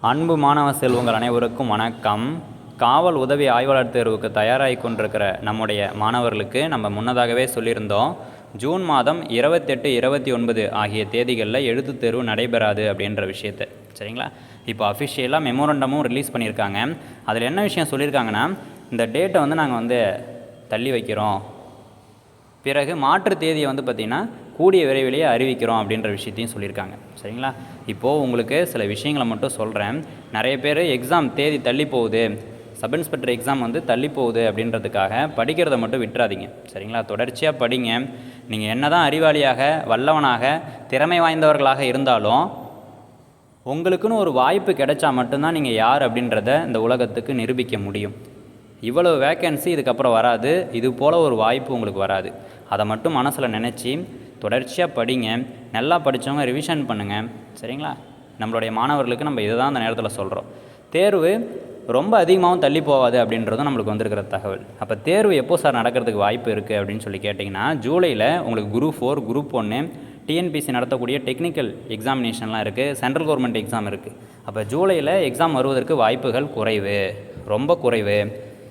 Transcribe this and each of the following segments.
அன்பு மாணவ செல்வங்கள் அனைவருக்கும் வணக்கம். காவல் உதவி ஆய்வாளர் தேர்வுக்கு தயாராகி கொண்டிருக்கிற நம்முடைய மாணவர்களுக்கு நம்ம முன்னதாகவே சொல்லியிருந்தோம் ஜூன் மாதம் இருபத்தெட்டு இருபத்தி ஒன்பது ஆகிய தேதிகளில் எழுத்துத் தேர்வு நடைபெறாது அப்படின்ற விஷயத்தை. சரிங்களா? இப்போ அஃபிஷியலாக மெமோரண்டமும் ரிலீஸ் பண்ணியிருக்காங்க. அதில் என்ன விஷயம் சொல்லியிருக்காங்கன்னா இந்த டேட்டை வந்து நாங்கள் வந்து தள்ளி வைக்கிறோம். பிறகு மாற்று தேதியை வந்து பார்த்திங்கன்னா கூடிய விரைவிலேயே அறிவிக்கிறோம் அப்படின்ற விஷயத்தையும் சொல்லியிருக்காங்க. சரிங்களா? இப்போது உங்களுக்கு சில விஷயங்களை மட்டும் சொல்கிறேன் நிறைய பேர் எக்ஸாம் தேதி தள்ளி போகுது. சப் இன்ஸ்பெக்டர் எக்ஸாம் வந்து தள்ளி போகுது அப்படின்றதுக்காக படிக்கிறத மட்டும் விட்டுறாதீங்க. சரிங்களா? தொடர்ச்சியாக படிங்க. நீங்கள் என்ன தான் அறிவாளியாக வல்லவனாக திறமை வாய்ந்தவர்களாக இருந்தாலும் உங்களுக்குன்னு ஒரு வாய்ப்பு கிடைச்சா மட்டும்தான் நீங்கள் யார் அப்படின்றத இந்த உலகத்துக்கு நிரூபிக்க முடியும். இவ்வளோ வேக்கன்சி இதுக்கப்புறம் வராது. இது போல் ஒரு வாய்ப்பு உங்களுக்கு வராது. அதை மட்டும் மனசில் நினச்சி தொடர்ச்சியாக படிங்க. நல்லா படித்தவங்க ரிவிஷன் பண்ணுங்கள் சரிங்களா? நம்மளுடைய மாணவர்களுக்கு நம்ம இதை தான் அந்த நேரத்தில் சொல்கிறோம் தேர்வு ரொம்ப அதிகமாகவும் தள்ளி போகாது அப்படின்றதும் நம்மளுக்கு வந்திருக்கிற தகவல். அப்போ தேர்வு எப்போ சார் நடக்கிறதுக்கு வாய்ப்பு இருக்குது அப்படின்னு சொல்லி கேட்டிங்கன்னா ஜூலையில் உங்களுக்கு குரூப் ஃபோர் குரூப் ஒன்று டிஎன்பிசி நடத்தக்கூடிய டெக்னிக்கல் எக்ஸாமினேஷன்லாம் இருக்குது சென்ட்ரல் கவர்மெண்ட் எக்ஸாம் இருக்குது அப்போ ஜூலையில் எக்ஸாம் வருவதற்கு வாய்ப்புகள் குறைவு. ரொம்ப குறைவு.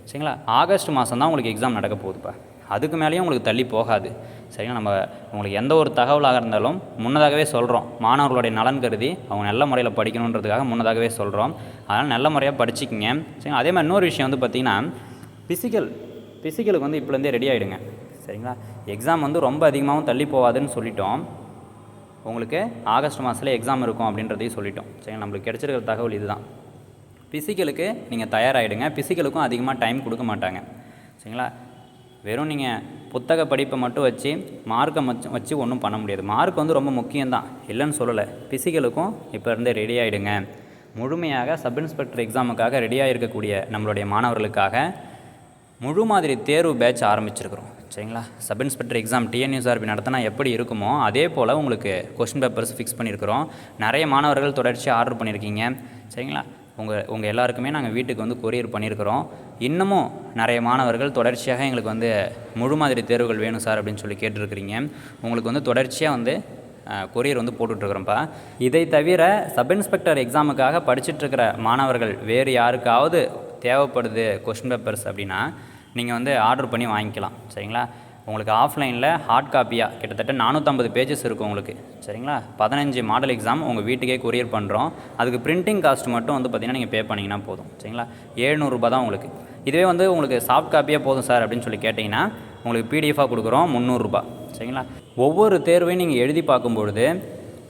சரிங்களா? ஆகஸ்ட் மாதம் தான் உங்களுக்கு எக்ஸாம் நடக்க போகுதுப்பா. அதுக்கு மேலேயும் உங்களுக்கு தள்ளி போகாது. சரிங்களா? நம்ம உங்களுக்கு எந்த ஒரு தகவலாக இருந்தாலும் முன்னதாகவே சொல்கிறோம் மாணவர்களுடைய நலன் கருதி அவங்க நல்ல முறையில் படிக்கணுன்றதுக்காக முன்னதாகவே சொல்கிறோம் அதனால் நல்ல முறையாக படிச்சுக்கிங்க. சரிங்களா? அதே மாதிரி இன்னொரு விஷயம் வந்து பார்த்திங்கன்னா ஃபிசிக்கல் ஃபிசிக்கலுக்கு வந்து இப்போலேருந்தே ரெடி ஆகிடுங்க சரிங்களா? எக்ஸாம் வந்து ரொம்ப அதிகமாகவும் தள்ளி போகாதுன்னு சொல்லிட்டோம். உங்களுக்கு ஆகஸ்ட் மாதத்தில் எக்ஸாம் இருக்கும் அப்படின்றதையும் சொல்லிட்டோம். சரிங்களா? நம்மளுக்கு கிடைச்சிருக்கிற தகவல் இதுதான். ஃபிசிக்கலுக்கு நீங்கள் தயாராகிடுங்க ஃபிசிக்கலுக்கும் அதிகமாக டைம் கொடுக்க மாட்டாங்க. சரிங்களா? வெறும் நீங்கள் புத்தக படிப்பை மட்டும் வச்சு மார்க்கை வச்சு வச்சு ஒன்றும் பண்ண முடியாது. மார்க் வந்து ரொம்ப முக்கியம்தான். இல்லைன்னு சொல்லலை. பிசிக்கலுக்கும் இப்போ இருந்தே ரெடி ஆகிடுங்க முழுமையாக சப் இன்ஸ்பெக்டர் எக்ஸாமுக்காக ரெடியாக இருக்கக்கூடிய நம்மளுடைய மாணவர்களுக்காக முழு மாதிரி தேர்வு பேட்ச் ஆரம்பிச்சிருக்கிறோம். சரிங்களா? சப் இன்ஸ்பெக்டர் எக்ஸாம் டிஎன்யூஆர்பி நடத்தினா எப்படி இருக்குமோ அதே போல் உங்களுக்கு கொஸ்டின் பேப்பர்ஸ் ஃபிக்ஸ் பண்ணியிருக்கிறோம் நிறைய மாணவர்கள் தொடர்ச்சியாக ஆர்டர் பண்ணியிருக்கீங்க சரிங்களா? உங்கள் உங்கள் எல்லாருக்குமே நாங்கள் வீட்டுக்கு வந்து கொரியர் பண்ணியிருக்கிறோம். இன்னமும் நிறைய மாணவர்கள் தொடர்ச்சியாக எங்களுக்கு வந்து முழு மாதிரி தேர்வுகள் வேணும் சார் அப்படின்னு சொல்லி கேட்டிருக்கிறீங்க. உங்களுக்கு வந்து தொடர்ச்சியாக வந்து கொரியர் வந்து போட்டுட்ருக்குறோம்ப்பா. இதை தவிர சப் இன்ஸ்பெக்டர் எக்ஸாமுக்காக படிச்சுட்ருக்கிற மாணவர்கள் வேறு யாருக்காவது தேவைப்படுது கொஷின் பேப்பர்ஸ் அப்படின்னா நீங்கள் வந்து ஆர்டர் பண்ணி வாங்கிக்கலாம். சரிங்களா? உங்களுக்கு ஆஃப்லைனில் ஹார்ட் காப்பியாக கிட்டத்தட்ட நானூற்றம்பது பேஜஸ் இருக்கும் உங்களுக்கு. சரிங்களா? பதினஞ்சு மாடல் எக்ஸாம் உங்கள் வீட்டுக்கே கொரியர் பண்ணுறோம் அதுக்கு பிரிண்டிங் காஸ்ட் மட்டும் வந்து பார்த்திங்கன்னா நீங்கள் பே பண்ணிங்கன்னா போதும். சரிங்களா? ஏழ்நூறுபா தான் உங்களுக்கு. இதுவே வந்து உங்களுக்கு சாஃப்ட் காப்பியாக போதும் சார் அப்படின்னு சொல்லி கேட்டிங்கன்னா உங்களுக்கு பிடிஎஃபாக கொடுக்குறோம் முந்நூறுரூபா சரிங்களா? ஒவ்வொரு தேர்வையும் நீங்கள் எழுதி பார்க்கும்பொழுது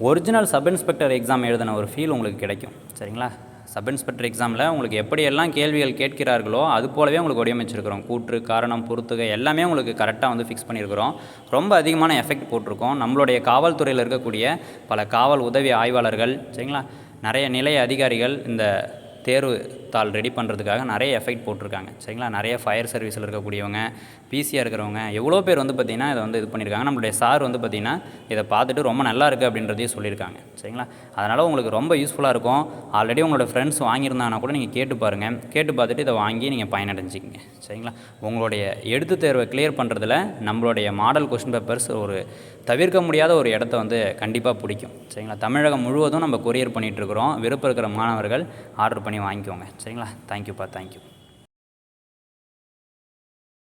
ஒரிஜினல் சப் இன்ஸ்பெக்டர் எக்ஸாம் எழுதின ஒரு ஃபீல் உங்களுக்கு கிடைக்கும். சரிங்களா? சப் இன்ஸ்பெக்டர் எக்ஸாமில் உங்களுக்கு எப்படியெல்லாம் கேள்விகள் கேட்கிறார்களோ அது போலவே உங்களுக்கு வடிவமைச்சிருக்கிறோம் கூற்று காரணம் பொறுத்துகை எல்லாமே உங்களுக்கு கரெக்டாக வந்து ஃபிக்ஸ் பண்ணியிருக்கிறோம் ரொம்ப அதிகமான எஃபெக்ட் போட்டிருக்கோம். நம்மளுடைய காவல்துறையில் இருக்கக்கூடிய பல காவல் உதவி ஆய்வாளர்கள் சரிங்களா? நிறைய நிலைய அதிகாரிகள் இந்த தேர்வு தாள் ரெடி பண்ணுறதுக்காக நிறைய எஃபெக்ட் போட்டிருக்காங்க. சரிங்களா? நிறைய ஃபயர் சர்வீஸில் இருக்கக்கூடியவங்க பிசியாக இருக்கிறவங்க எவ்வளோ பேர் வந்து பார்த்திங்கன்னா இதை வந்து இது பண்ணியிருக்காங்க. நம்மளுடைய சார் வந்து பார்த்திங்கன்னா இதை பார்த்துட்டு ரொம்ப நல்லா இருக்குது அப்படின்றதையும் சொல்லியிருக்காங்க. சரிங்களா? அதனால் உங்களுக்கு ரொம்ப யூஸ்ஃபுல்லாக இருக்கும். ஆல்ரெடி உங்களோட ஃப்ரெண்ட்ஸ் வாங்கியிருந்தாங்கன்னா கூட நீங்கள் கேட்டு பாருங்கள் கேட்டு பார்த்துட்டு இதை வாங்கி நீங்கள் பயனடைஞ்சிக்கங்க. சரிங்களா? உங்களுடைய எழுத்து தேர்வை கிளியர் பண்ணுறதுல நம்மளுடைய மாடல் கொஸ்டின் பேப்பர்ஸ் ஒரு தவிர்க்க முடியாத ஒரு இடத்த வந்து கண்டிப்பாக பிடிக்கும். சரிங்களா? தமிழகம் முழுவதும் நம்ம கொரியர் பண்ணிகிட்ருக்குறோம் விருப்பம் இருக்கிற மாணவர்கள் ஆர்டர் பண்ணி பண்ணி வாங்கிக்கோங்க. சரிங்களா? தேங்க்யூப்பா தேங்க்யூ